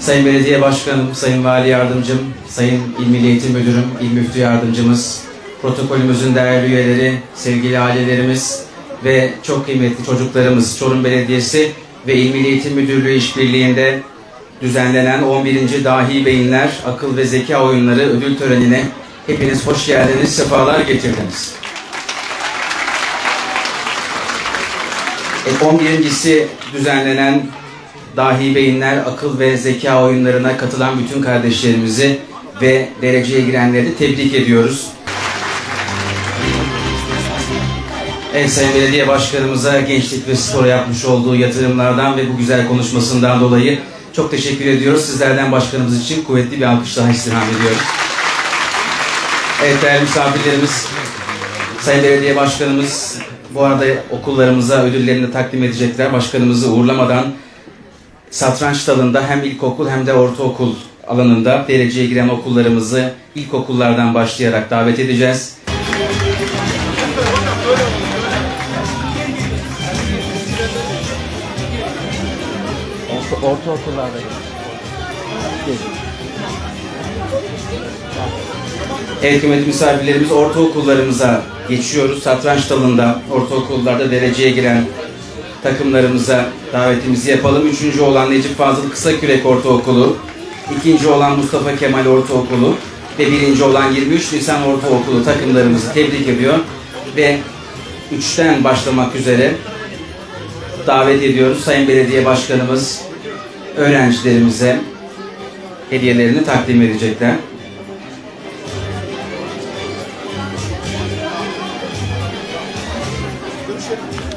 Sayın Belediye Başkanım, Sayın Vali Yardımcım, Sayın İl Milli Eğitim Müdürüm, İl Müftü Yardımcımız, protokolümüzün değerli üyeleri, sevgili ailelerimiz ve çok kıymetli çocuklarımız Çorum Belediyesi ve İl Milli Eğitim Müdürlüğü işbirliğinde düzenlenen 11. Dahi Beyinler Akıl ve Zeka Oyunları ödül törenine hepiniz hoş geldiniz, sefalar getirdiniz. E, 11.si düzenlenen Dahi Beyinler Akıl ve Zeka Oyunlarına katılan bütün kardeşlerimizi ve dereceye girenleri de tebrik ediyoruz. Evet Sayın Belediye Başkanımıza gençlik ve spora yapmış olduğu yatırımlardan ve bu güzel konuşmasından dolayı çok teşekkür ediyoruz. Sizlerden başkanımız için kuvvetli bir alkış daha istirham ediyoruz. Evet değerli misafirlerimiz, Sayın Belediye Başkanımız bu arada okullarımıza ödüllerini takdim edecekler. Başkanımızı uğurlamadan satranç dalında hem ilkokul hem de ortaokul alanında dereceye giren okullarımızı ilkokullardan başlayarak davet edeceğiz. Orta, ortaokullarda. Evet kıymetli misafirlerimiz ortaokullarımıza geçiyoruz. Satranç dalında ortaokullarda dereceye giren takımlarımıza davetimizi yapalım. Üçüncü olan Necip Fazıl Kısakürek Ortaokulu, ikinci olan Mustafa Kemal Ortaokulu ve birinci olan 23 Nisan Ortaokulu takımlarımızı tebrik ediyor ve üçten başlamak üzere davet ediyoruz. Sayın Belediye Başkanımız öğrencilerimize hediyelerini takdim edecekler.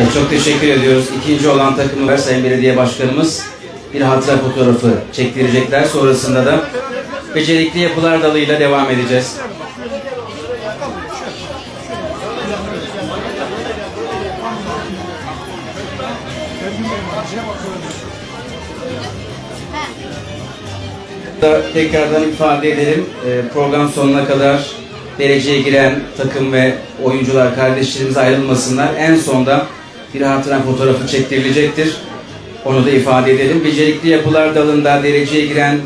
Evet, çok teşekkür ediyoruz. İkinci olan takımı var Sayın Belediye Başkanımız. Bir hatıra fotoğrafı çektirecekler. Sonrasında da becerikli yapılar dalıyla devam edeceğiz. Da tekrardan ifade edelim. Ee, Program sonuna kadar dereceye giren takım ve oyuncular kardeşlerimiz ayrılmasınlar. En sonda bir hatıra fotoğrafı çektirilecektir. Onu da ifade edelim. Becerikli yapılar dalında dereceye giren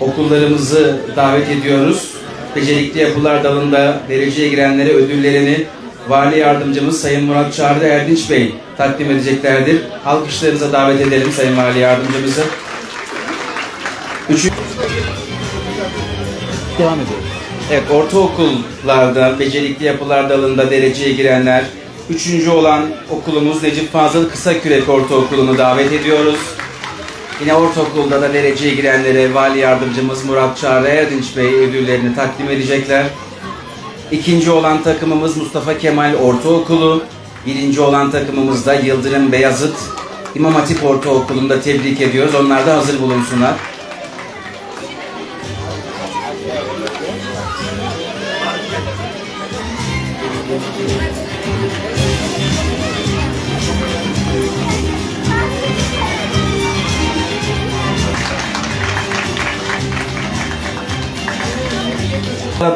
okullarımızı davet ediyoruz. Becerikli yapılar dalında dereceye girenlere ödüllerini Vali Yardımcımız Sayın Murat Çağrı Erdinç Bey takdim edeceklerdir. Alkışlarınıza davet edelim Sayın Vali Yardımcımızı. Üçüncü Devam ediyoruz. Evet, ortaokullarda, becerikli yapılar dalında dereceye girenler, üçüncü olan okulumuz Necip Fazıl Kısakürek Ortaokulu'nu davet ediyoruz. Yine ortaokulda da dereceye girenlere Vali Yardımcımız Murat Çağrı Erdinç Bey ödüllerini takdim edecekler. İkinci olan takımımız Mustafa Kemal Ortaokulu, birinci olan takımımız da Yıldırım Beyazıt İmam Hatip Ortaokulu'nda tebrik ediyoruz. Onlar da hazır bulunsunlar.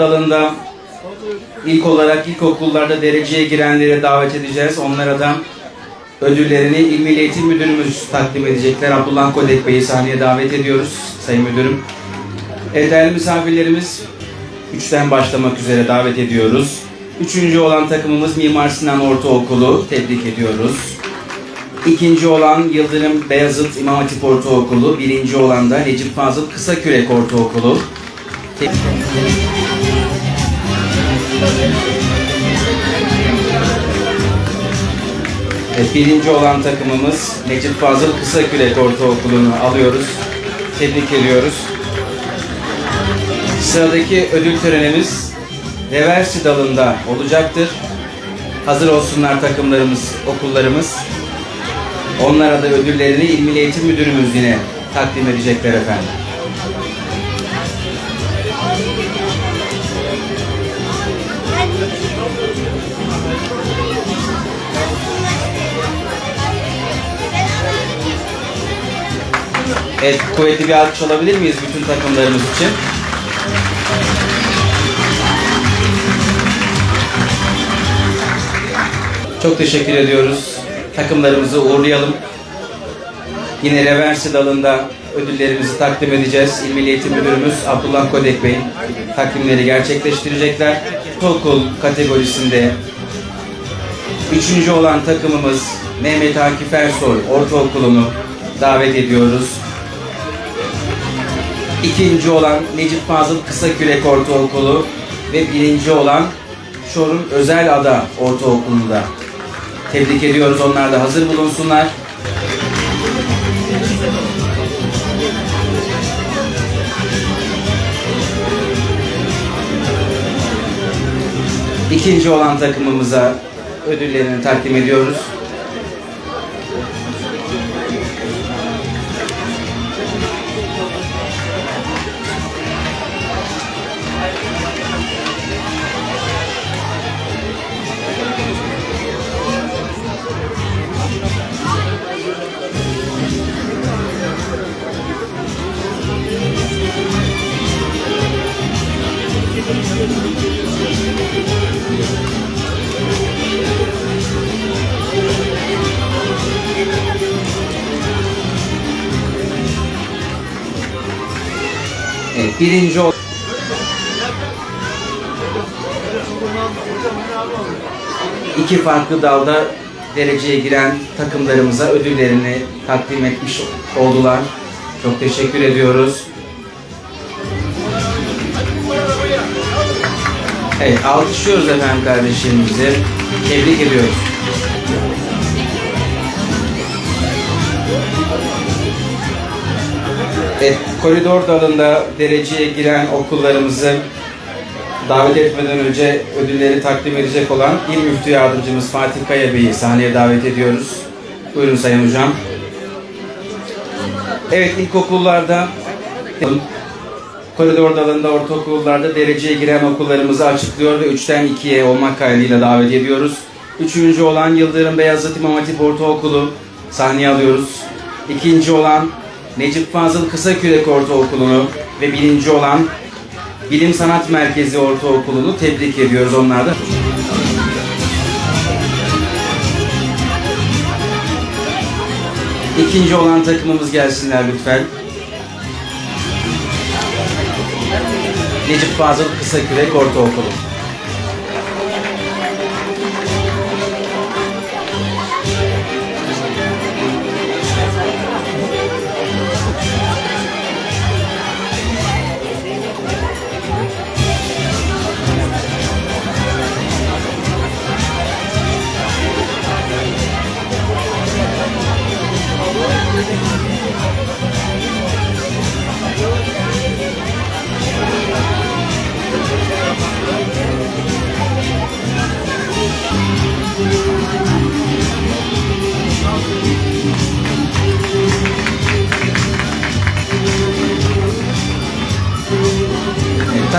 Dalında ilk olarak ilkokullarda dereceye girenleri davet edeceğiz. Onlara da ödüllerini İl Milli Eğitim Müdürümüz takdim edecekler. Abdullah Kodek Bey'i sahneye davet ediyoruz Sayın Müdürüm. Evet, değerli misafirlerimiz, üçten başlamak üzere davet ediyoruz. Üçüncü olan takımımız Mimar Sinan Ortaokulu. Tebrik ediyoruz. İkinci olan Yıldırım Beyazıt İmam Hatip Ortaokulu. Birinci olan da Necip Fazıl Kısakürek Ortaokulu. Tebrik Birinci olan takımımız Necip Fazıl Kısakürek Ortaokulu'nu alıyoruz. Tebrik ediyoruz. Sıradaki ödül törenimiz reversi dalında olacaktır. Hazır olsunlar takımlarımız, okullarımız. Onlara da ödüllerini İl Milli Eğitim Müdürümüz yine takdim edecekler efendim. Evet, kuvvetli bir alkış alabilir miyiz bütün takımlarımız için? Çok teşekkür ediyoruz. Takımlarımızı uğurlayalım. Yine reversi dalında ödüllerimizi takdim edeceğiz. İl Milli Eğitim Müdürümüz Abdullah Kodek Bey takdimleri gerçekleştirecekler. Okul kategorisinde üçüncü olan takımımız Mehmet Akif Ersoy Ortaokulu'nu davet ediyoruz. İkinci olan Necip Fazıl Kısakürek Ortaokulu ve birinci olan Çorum Özel Ada Ortaokulu'nu da tebrik ediyoruz. Onlar da hazır bulunsunlar. İkinci olan takımımıza ödüllerini takdim ediyoruz. Birinci ol- İki farklı dalda dereceye giren takımlarımıza ödüllerini takdim etmiş oldular. Çok teşekkür ediyoruz. Evet, alkışlıyoruz efendim kardeşlerimizi. Tebrik ediyoruz. Evet, koridor dalında dereceye giren okullarımızı davet etmeden önce ödülleri takdim edecek olan İl Müftü Yardımcımız Fatih Kaya Bey'i sahneye davet ediyoruz. Buyurun Sayın Hocam. Evet, ilkokullarda koridor dalında ortaokullarda dereceye giren okullarımızı açıklıyor ve 3'ten 2'ye olmak kaydıyla davet ediyoruz. Üçüncü olan Yıldırım Beyazıt İmam Hatip Ortaokulu sahneye alıyoruz. İkinci olan Necip Fazıl Kısakürek Ortaokulu'nu ve birinci olan Bilim Sanat Merkezi Ortaokulu'nu tebrik ediyoruz onlarda. İkinci olan takımımız gelsinler lütfen. Necip Fazıl Kısakürek Ortaokulu.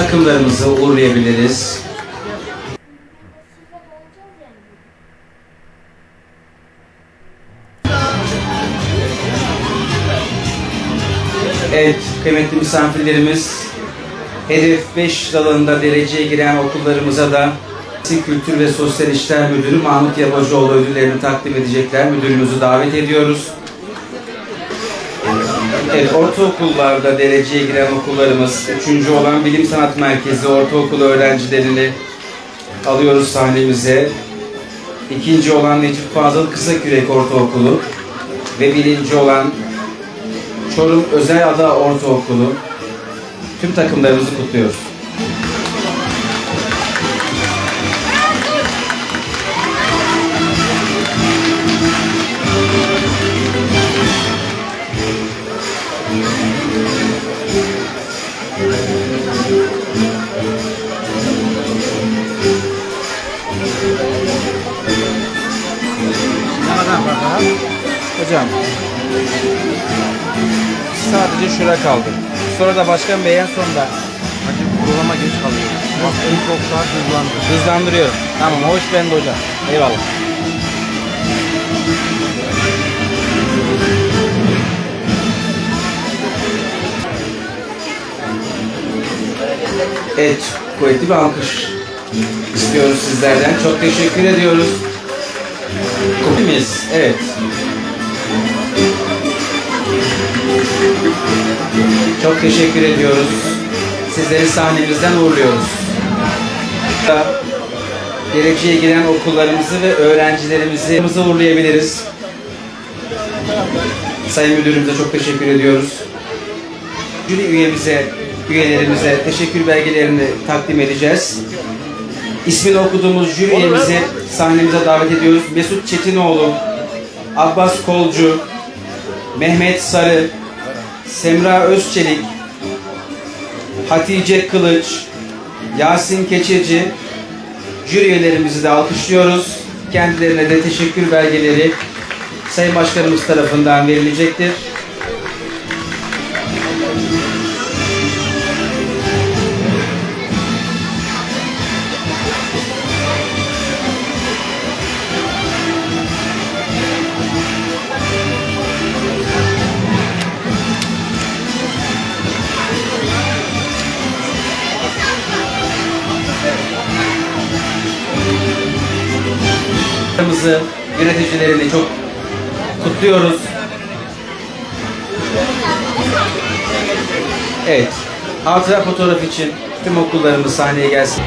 Takımlarımızı uğurlayabiliriz. Evet, kıymetli misafirlerimiz, Hedef 5 dalında dereceye giren okullarımıza da Kültür ve Sosyal İşler Müdürü Mahmut Yapıcıoğlu ödüllerini takdim edecekler. Müdürümüzü davet ediyoruz. Evet, ortaokullarda dereceye giren okullarımız, üçüncü olan Bilim Sanat Merkezi Ortaokulu öğrencilerini alıyoruz sahnemize. İkinci olan Necip Fazıl Kısakürek Ortaokulu ve birinci olan Çorum Özel Ada Ortaokulu. Tüm takımlarımızı kutluyoruz. Sadece şura kaldı. Sonra da başkan bey en sonunda Hacı programa geç kalıyor. Bak ilk çok saat hızlandı. hızlandırıyorum. Tamam iş bende hocam. Eyvallah. Evet, kuvvetli bir alkış istiyoruz sizlerden. Çok teşekkür ediyoruz. Kopimiz, evet. Çok teşekkür ediyoruz. Sizleri sahnemizden uğurluyoruz. Geleceğe giren okullarımızı ve öğrencilerimizi uğurlayabiliriz. Sayın Müdürümüze çok teşekkür ediyoruz. Jüri üyemize, üyelerimize teşekkür belgelerini takdim edeceğiz. İsmini okuduğumuz jüri üyemizi sahnemize davet ediyoruz. Mesut Çetinoğlu, Abbas Kolcu, Mehmet Sarı, Semra Özçelik, Hatice Kılıç, Yasin Keçeci, jüri üyelerimizi de alkışlıyoruz. Kendilerine de teşekkür belgeleri Sayın Başkanımız tarafından verilecektir. Başkanımızı, yöneticilerini çok kutluyoruz. Evet, hatıra fotoğraf için tüm okullarımız sahneye gelsin.